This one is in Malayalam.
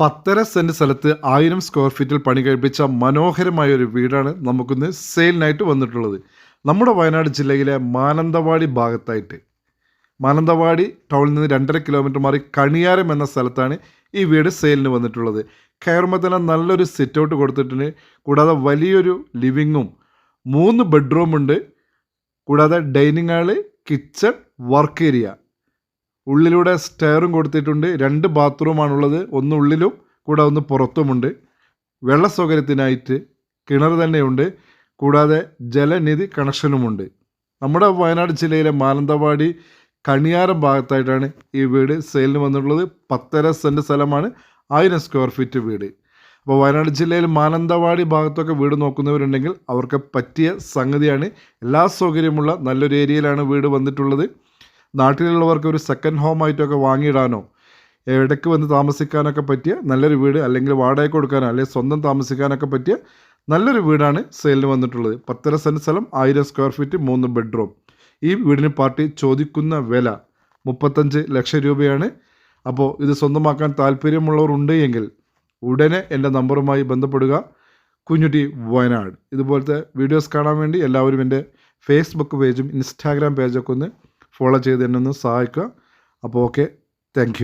പത്തര സെന്റ് സ്ഥലത്ത് ആയിരം സ്ക്വയർ ഫീറ്റിൽ പണി കഴിപ്പിച്ച മനോഹരമായ ഒരു വീടാണ് നമുക്കിന്ന് സെയിലിനായിട്ട് വന്നിട്ടുള്ളത്. നമ്മുടെ വയനാട് ജില്ലയിലെ മാനന്തവാടി ഭാഗത്തായിട്ട്. മാനന്തവാടി ടൗണിൽ നിന്ന് രണ്ടര കിലോമീറ്റർ മാറി കണിയാരം എന്ന സ്ഥലത്താണ് ഈ വീട് സെയിലിന് വന്നിട്ടുള്ളത്. കയറുമ്പോൾ തന്നെ നല്ലൊരു സിറ്റ് ഔട്ട് കൊടുത്തിട്ടുണ്ട്. കൂടാതെ വലിയൊരു ലിവിങ്ങും മൂന്ന് ബെഡ്റൂമുണ്ട് കൂടാതെ dining hall kitchen work area ഉള്ളിലൂടെ സ്റ്റെയറും കൊടുത്തിട്ടുണ്ട്. രണ്ട് ബാത്റൂമാണുള്ളത് ഒന്ന് ഉള്ളിലും കൂടെ ഒന്ന് പുറത്തുമുണ്ട്. വെള്ള സൗകര്യത്തിനായിട്ട് കിണർ തന്നെയുണ്ട്. കൂടാതെ ജലനിധി കണക്ഷനുമുണ്ട്. നമ്മുടെ വയനാട് ജില്ലയിലെ മാനന്തവാടി കണിയാരം ഭാഗത്തായിട്ടാണ് ഈ വീട് സെയിലിന് വന്നിട്ടുള്ളത്. പത്തര സെന്റ് സ്ഥലമാണ് ആയിരം സ്ക്വയർ ഫീറ്റ് വീട്. അപ്പോൾ വയനാട് ജില്ലയിൽ മാനന്തവാടി ഭാഗത്തൊക്കെ വീട് നോക്കുന്നവരുണ്ടെങ്കിൽ അവർക്ക് പറ്റിയ സംഗതിയാണ്. എല്ലാ സൗകര്യമുള്ള നല്ലൊരു ഏരിയയിലാണ് വീട് വന്നിട്ടുള്ളത്. നാട്ടിലുള്ളവർക്ക് ഒരു സെക്കൻഡ് ഹോം ആയിട്ടൊക്കെ വാങ്ങിയിടാനോ ഇടയ്ക്ക് വന്ന് താമസിക്കാനൊക്കെ പറ്റിയ നല്ലൊരു വീട് അല്ലെങ്കിൽ വാടക കൊടുക്കാനോ അല്ലെങ്കിൽ സ്വന്തം താമസിക്കാനൊക്കെ പറ്റിയ നല്ലൊരു വീടാണ് സെയിലിന് വന്നിട്ടുള്ളത്. പത്തര സെന്റ് സ്ഥലം ആയിരം സ്ക്വയർ ഫീറ്റ് മൂന്ന് ബെഡ്റൂം ഈ വീടിന് പാർട്ടി ചോദിക്കുന്ന വില മുപ്പത്തഞ്ച് ലക്ഷം രൂപയാണ്. അപ്പോൾ ഇത് സ്വന്തമാക്കാൻ താല്പര്യമുള്ളവർ ഉണ്ട് എങ്കിൽ ഉടനെ എന്റെ നമ്പറുമായി ബന്ധപ്പെടുക. കുഞ്ഞുട്ടി വയനാട്. ഇതുപോലത്തെ വീഡിയോസ് കാണാൻ വേണ്ടി എല്ലാവരും എന്റെ ഫേസ്ബുക്ക് പേജും ഇൻസ്റ്റാഗ്രാം പേജൊക്കെ ഒന്ന് ഫോളോ ചെയ്ത് എന്നെ ഒന്ന് സഹായിക്കുക. അപ്പോൾ ഓക്കെ താങ്ക്